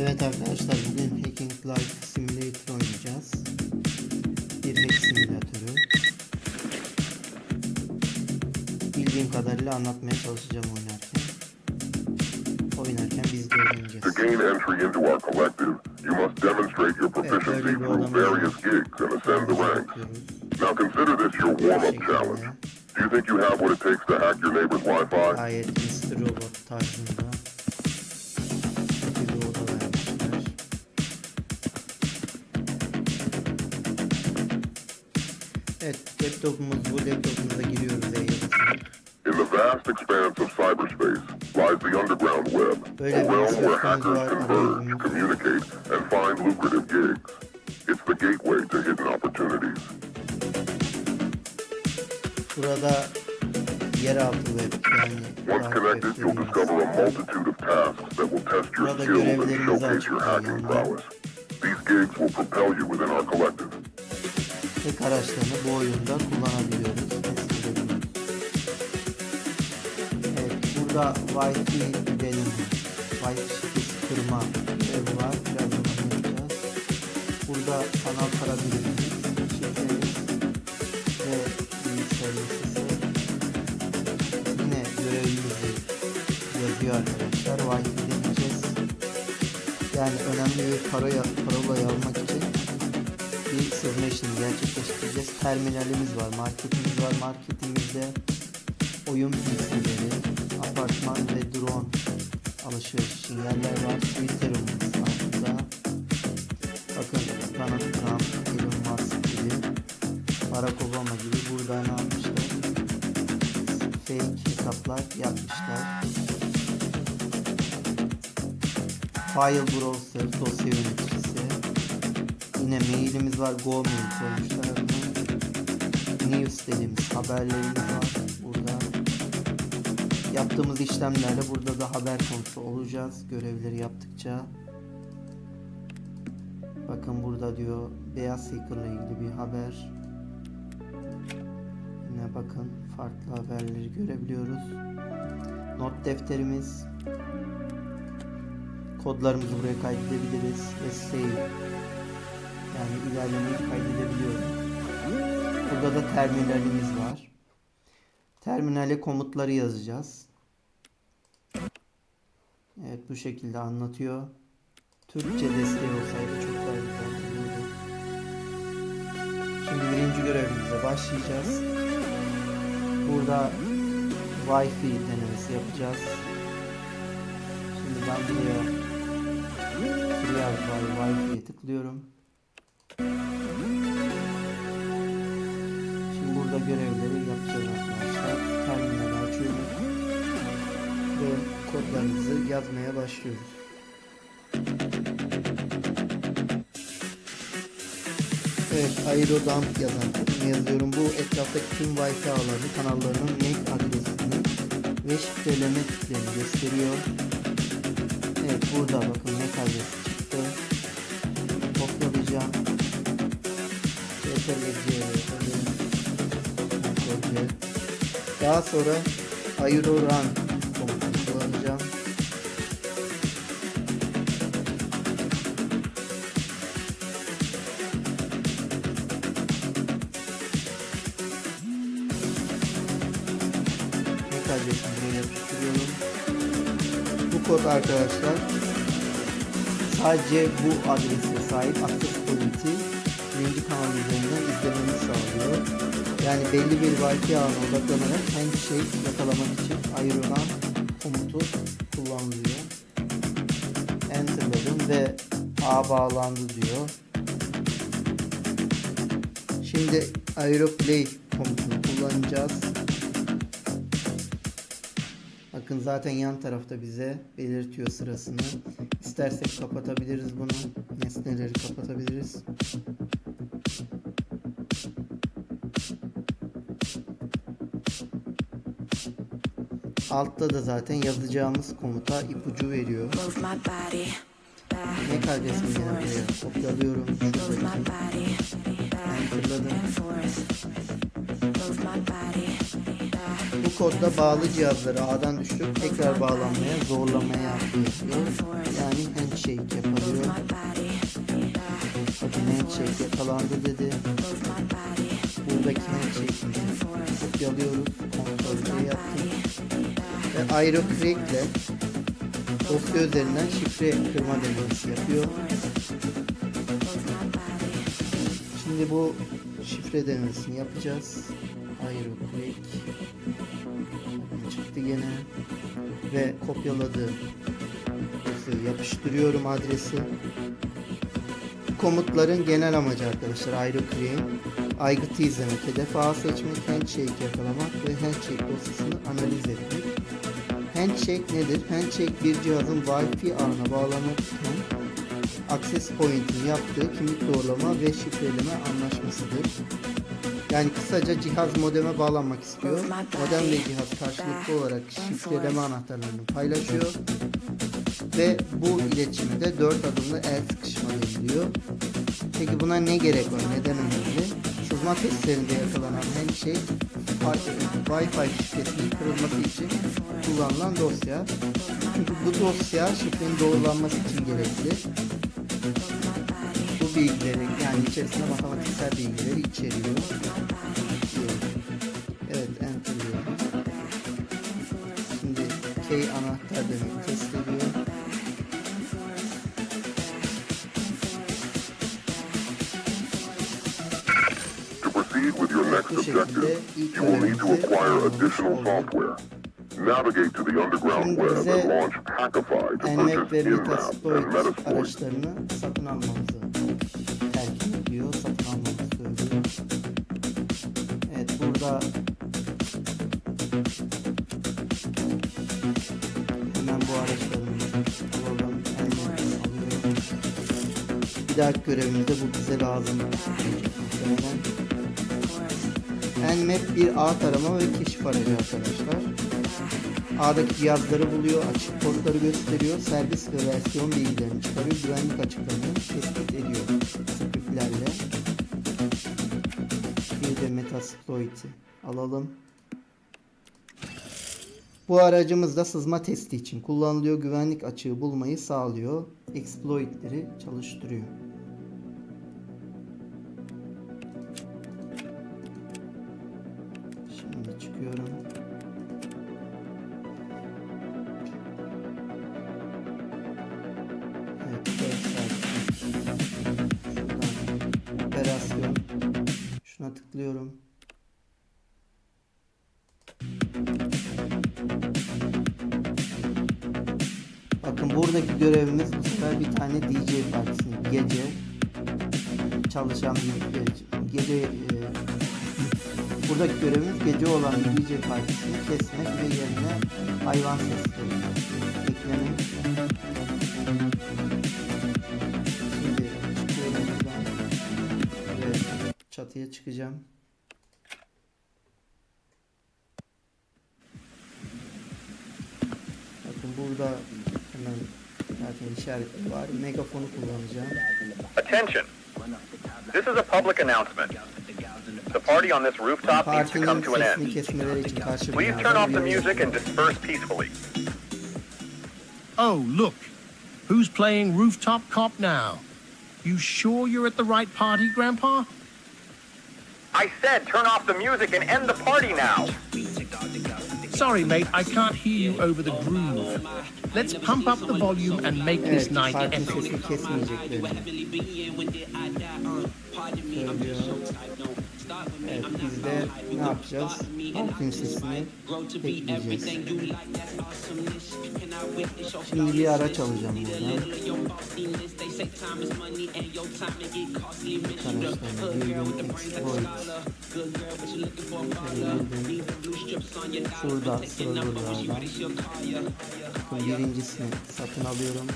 Evet arkadaşlar bugün Hacking Life Simulator oynayacağız. Bir hack simülatörü. Bildiğim kadarıyla anlatmaya çalışacağım oynarken. Oynarken biz de öğreneceğiz. To gain entry into our collective, you must demonstrate your proficiency bir through various var. gigs and ascend the ranks. Now consider this your warm-up challenge. Do you think you have what it takes to hack your neighbor's Wi-Fi? Mr. Robot tarzında. Evet laptopumuz bu laptopumuza giriyoruz e-yazısına. In the vast expanse of cyberspace lies the underground web, a realm where hackers converge, communicate, and find lucrative gigs. It's the gateway to hidden opportunities. Burada yeraltı web yani Once connected, you'll discover a multitude of tasks that will test your skills and showcase your hacking prowess. These gigs will propel you within our collective. Tek araçlarını bu oyunda kullanabiliyoruz. Evet burada deneme. Wi-Fi şifresi kırma görevi var. Biraz onu yapacağız. Burada kanal para birimimiz, şifremiz ve bilgisayar listesi. Yine görevimizi yazıyor arkadaşlar. Wi-Fi deneyeceğiz. Yani önemli bir parola, parolayı almak için bir sızma işlemi gerçekleştireceğiz. Terminalimiz var, marketimiz var. Marketimizde oyun PC'leri, apartman ve drone alışveriş yerler var. Twitter'ımız var. Bakın Donald Trump, Elon Musk gibi, Barack Obama gibi burada ne yapmışlar? Fake hesaplar yapmışlar. File Browser, dosya yöneticisi, Yine mailimiz var. Go mail adına. News dediğimiz haberlerimiz var burada. Yaptığımız işlemlerle burada da haber konusu olacağız. Görevleri yaptıkça. Bakın burada diyor Beyaz Seeker'la ilgili bir haber. Yine bakın farklı haberleri görebiliyoruz. Not defterimiz. Kodlarımızı buraya kaydedebiliriz ve save yani ilerlemeyi kaydedebiliyorum. Burada da terminalimiz var. Terminale komutları yazacağız. Evet bu şekilde anlatıyor. Türkçe desteği olsaydı çok daha güzel olurdu. Şimdi birinci görevimize başlayacağız. Burada Wi-Fi denemesi yapacağız. Şimdi ben buraya Free Wi-Fi'ye tıklıyorum. Görevleri yapacağız arkadaşlar. Terminali açıyoruz. Ve kodlarımızı yazmaya başlıyoruz. Evet, aerodump yazan kodumu yazıyorum. Bu etraftaki tüm Wi-Fi ağlarını, kanallarının MAC adresini ve şifreleme tiplerini gösteriyor. Evet, burada bakın MAC adresi çıktı. Kopyalayacağım. CTRL-C Daha sonra Aero Run komutunu kullanacağım. Adresini buraya yapıştırıyorum. Bu kod arkadaşlar sadece bu adrese sahip Access Point'i birinci kanal üzerinden izlememi sağlıyor. Yani belli bir Wi-Fi ağına odaklanarak hangi şey yakalamak için ayrılan komutu kullanılıyor. Enterladım ve ağ bağlandı diyor. Şimdi Aeroplay komutunu kullanacağız. Bakın zaten yan tarafta bize belirtiyor sırasını. İstersek kapatabiliriz bunu. Nesneleri kapatabiliriz. Altta da zaten yazacağımız komuta ipucu veriyor. Ne buraya forth. kopyalıyorum. Move Şurada my body back Enterladım. Bu kodda bağlı cihazları ağdan düşürüp tekrar bağlanmaya, zorlamaya yapıyor. Yani handshake yapılıyor. Bakın handshake yakalandı dedi. Buradaki handshake'ini kopyalıyoruz. Ctrl C Ve ayrı ile dosya üzerinden şifre kırma denemesi yapıyor. Şimdi bu şifre denemesini yapacağız. Ayrı çıktı gene ve kopyaladı. Yapıştırıyorum adresi. Komutların genel amacı arkadaşlar create, aygıtı izlemek, hedef ağı seçmek, handshake yakalamak ve handshake dosyasını analiz etmek. Handshake nedir? Handshake bir cihazın Wi-Fi ağına bağlanırken access point'in yaptığı kimlik doğrulama ve şifreleme anlaşmasıdır. Yani kısaca cihaz modeme bağlanmak istiyor. Modem ve cihaz karşılıklı olarak şifreleme anahtarlarını paylaşıyor. Ve bu iletişimde 4 adımlı el sıkışma deniliyor. Peki buna ne gerek var? Neden önemli? Sızma testlerinde yakalanan handshake Wi-Fi şifresinin kırılması için kullanılan dosya. Çünkü bu dosya şifrenin doğrulanması için gerekli. Bu bilgileri yani içerisinde matematiksel bilgileri içeriyor. Evet enter diyorum. Şimdi key anahtar demek test ediyor. Proceed with your next objective, you will need to acquire additional software. Navigate to the underground web and launch Hackify to purchase Nmap and Metasploit satın almamızı telkin ediyor. Satın almamızı söylüyor. Evet burada hemen bu araçlarımızı alalım. Bir dahaki görevimizde bu bize lazım. Muhtemelen. Nmap bir ağ tarama ve keşif aracı arkadaşlar. Ağdaki cihazları buluyor, açık portları gösteriyor, servis ve versiyon bilgilerini çıkarıyor, güvenlik açıklarını tespit ediyor scriptlerle. Bir de Metasploit'i alalım. Bu aracımız da sızma testi için kullanılıyor, güvenlik açığı bulmayı sağlıyor, exploitleri çalıştırıyor. Buradaki görevimiz bu sefer bir tane DJ partisini gece çalışan bir gece e, buradaki görevimiz gece olan DJ partisini kesmek ve yerine hayvan sesleri eklemek. Şimdi çıkıyorum. Evet, çatıya çıkacağım. Bakın burada hemen zaten işaretli var. Megafonu kullanacağım. Attention! This is a public announcement. The party on this rooftop needs to Partinin come to an end. kesmeleri için karşı Please turn off the music and disperse peacefully. Oh, look. Who's playing Rooftop Cop now? You sure you're at the right party, Grandpa? I said turn off the music and end the party now. Sorry, mate, I can't hear you over the groove. Let's pump up the volume and make this Evet, night partinin epic. sesini kesmeyeceklerini söylüyor. Evet, biz de ne yapacağız? Partinin sesini ekleyeceğiz. Şimdi bir araç alacağım buradan. Arkadaşlar, William Exploit. Şurada sıra. Bakın birincisini satın alıyorum.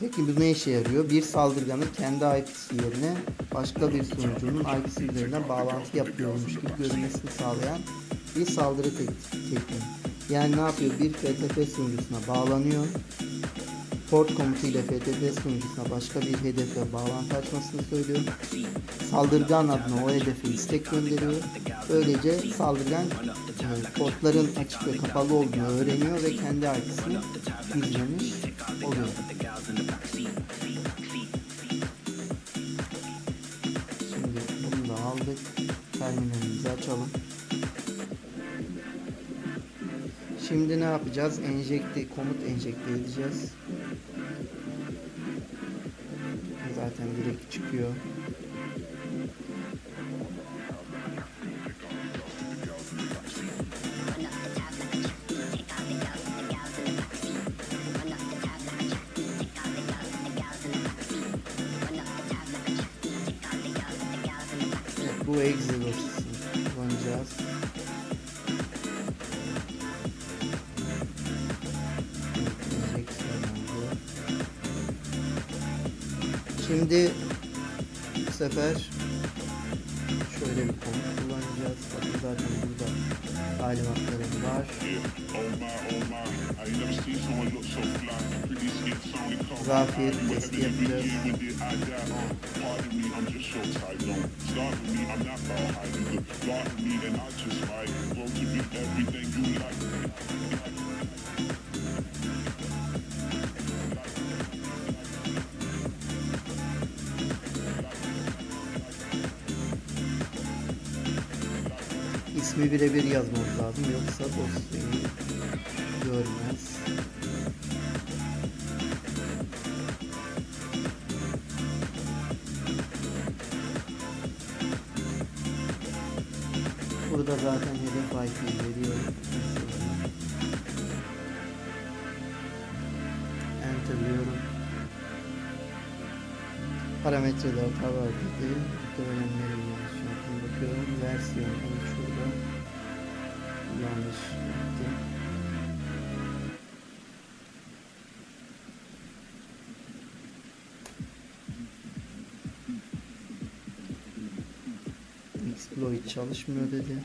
Peki bu ne işe yarıyor? Bir saldırganın kendi IP'si yerine başka bir sunucunun IP'si üzerinden bağlantı yapıyormuş gibi görünmesini sağlayan bir saldırı tek- tekniği. Yani ne yapıyor? Bir FTP sunucusuna bağlanıyor. port komutuyla FTP sunucusuna başka bir hedefle bağlantı açmasını söylüyor. Saldırgan adına o hedefe istek gönderiyor. Böylece saldırgan e, portların açık ve kapalı olduğunu öğreniyor ve kendi IP'sini gizlemiş Terminalimizi açalım. Şimdi ne yapacağız? Enjekte, komut enjekte edeceğiz. Zaten direkt çıkıyor. Bu dosyasını kullanacağız. Şimdi bu sefer şöyle bir komut kullanacağız. Bakın zaten burada talimatlarım var. Zafiyet testi yapacağız. İsmi birebir yazmamız lazım yoksa dosyayı zaten hedef IP veriyor. Enter'lıyorum. Parametrede hata var dedi. Muhtemelen yanlış. Bakıyorum. Versiyon hani şurada. Yanlış yaptım. Exploit çalışmıyor dedi.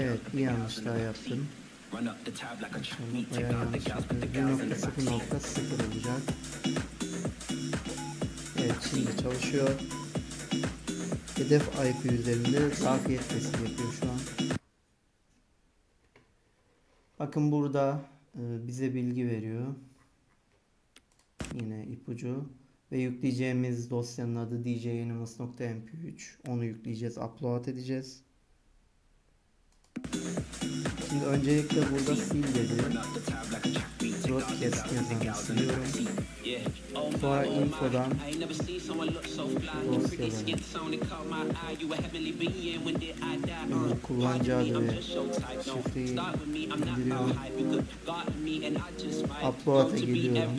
Evet bir yanlış daha yaptım. Bayağı yanlış yaptım. 1.0.0 olacak. Evet şimdi çalışıyor. Hedef IP üzerinde zafiyet testi yapıyor şu an. Bakın burada e, bize bilgi veriyor. Yine ipucu. Ve yükleyeceğimiz dosyanın adı djanimus.mp3. Onu yükleyeceğiz, upload edeceğiz. Şimdi öncelikle burada sil dedi. Broadcast yazanı siliyorum. Sonra infodan dosyaları Ürün kullanıcı adı ve şifreyi indiriyorum. Upload'a gidiyorum.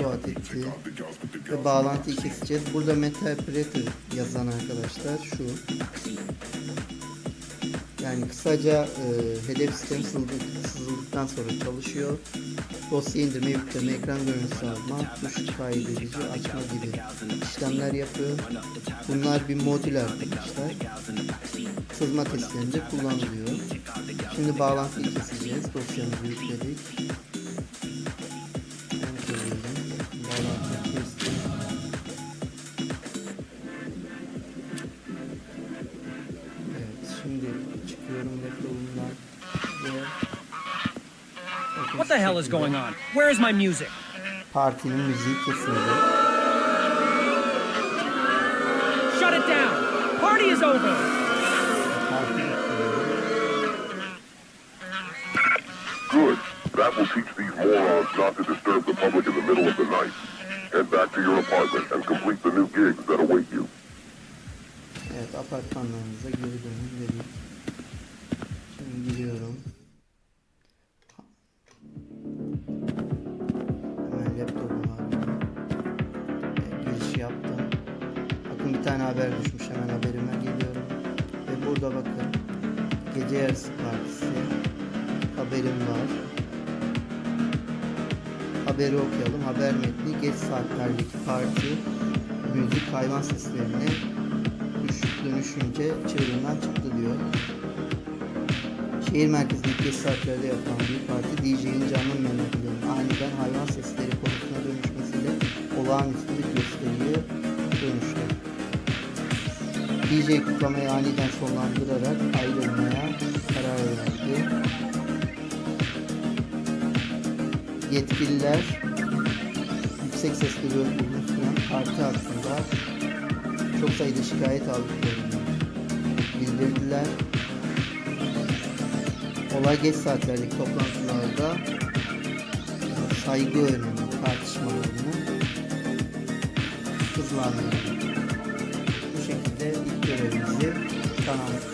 Upload etti. Ve bağlantıyı keseceğiz. Burada Metapreter yazan arkadaşlar şu. Yani kısaca e, hedef sistem sızıldık- sızıldıktan sonra çalışıyor. Dosya indirme, yükleme, ekran görüntüsü alma, tuş kaydedici, açma gibi işlemler yapıyor. Bunlar bir modül arkadaşlar. Sızma testlerinde kullanılıyor. Şimdi bağlantıyı keseceğiz. Dosyamızı yükledik. Evet, şimdi çıkıyorum laptopumdan ve What the hell is going on? Where is my music? Partinin müziği kesildi. Shut it down! Party is over! Good. That will teach these morons not to disturb the public in the middle of the night. Head back to your apartment and complete the new gigs that await you. Evet apartmanlarımıza geri dönün dedik. Şimdi giriyorum. Hemen laptopumu alıyorum. tane haber düşmüş hemen haberime geliyorum. Ve burada bakın. Gece yarısı partisi. Haberim var. Haberi okuyalım. Haber metni geç saatlerdeki parti müzik hayvan seslerine düşük dönüşünce çığırından çıktı diyor. Şehir merkezindeki geç saatlerde yapılan bir parti DJ'in canlı melodilerin aniden hayvan sesleri konusuna dönüşmesiyle olağanüstü bir gösteriye dönüştü. DJ kutlamayı aniden sonlandırarak ayrılmaya karar verdi. Yetkililer yüksek sesli bir sunan parti hakkında çok sayıda şikayet aldıklarını bildirdiler. Olay geç saatlerdeki toplantılarda saygı önemi tartışmalarını hızlandırdı. Bu şekilde ilk görevimizi tamam.